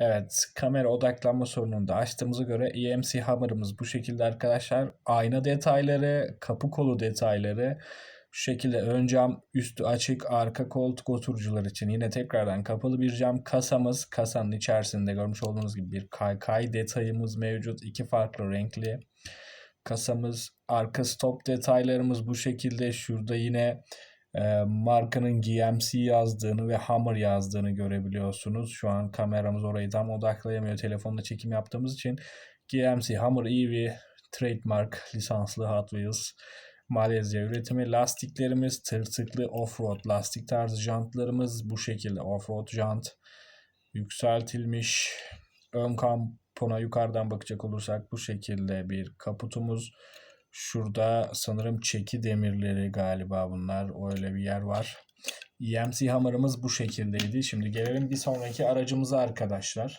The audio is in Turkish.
Evet, kamera odaklanma sorununu da açtığımıza göre EMC Hammer'ımız bu şekilde arkadaşlar. Ayna detayları, kapı kolu detayları şu şekilde ön cam üstü açık arka koltuk oturucular için yine tekrardan kapalı bir cam kasamız. Kasanın içerisinde görmüş olduğunuz gibi bir kaykay detayımız mevcut. iki farklı renkli kasamız. Arka stop detaylarımız bu şekilde. Şurada yine e, markanın GMC yazdığını ve Hammer yazdığını görebiliyorsunuz. Şu an kameramız orayı tam odaklayamıyor. Telefonla çekim yaptığımız için GMC Hammer EV trademark lisanslı Hot Wheels Malezya üretimi lastiklerimiz tırtıklı offroad lastik tarzı jantlarımız bu şekilde offroad jant yükseltilmiş ön kampona yukarıdan bakacak olursak bu şekilde bir kaputumuz şurada sanırım çeki demirleri galiba bunlar. Öyle bir yer var. EMC hammerımız bu şekildeydi. Şimdi gelelim bir sonraki aracımıza arkadaşlar